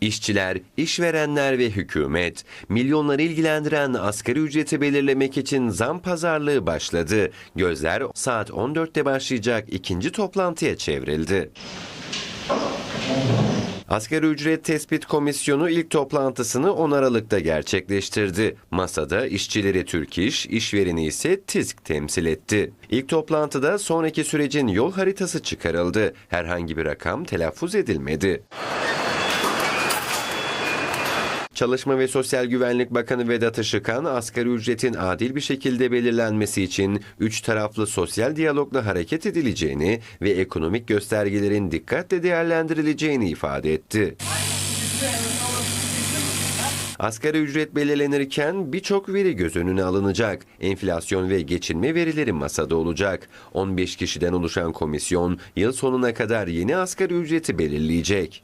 İşçiler, işverenler ve hükümet milyonları ilgilendiren asgari ücreti belirlemek için zam pazarlığı başladı. Gözler saat 14'te başlayacak ikinci toplantıya çevrildi. Asgari ücret tespit komisyonu ilk toplantısını 10 Aralık'ta gerçekleştirdi. Masada işçileri Türk İş, işvereni ise TİSK temsil etti. İlk toplantıda sonraki sürecin yol haritası çıkarıldı. Herhangi bir rakam telaffuz edilmedi. Çalışma ve Sosyal Güvenlik Bakanı Vedat Işıkhan, asgari ücretin adil bir şekilde belirlenmesi için üç taraflı sosyal diyalogla hareket edileceğini ve ekonomik göstergelerin dikkatle değerlendirileceğini ifade etti. Asgari ücret belirlenirken birçok veri göz önüne alınacak. Enflasyon ve geçinme verileri masada olacak. 15 kişiden oluşan komisyon yıl sonuna kadar yeni asgari ücreti belirleyecek.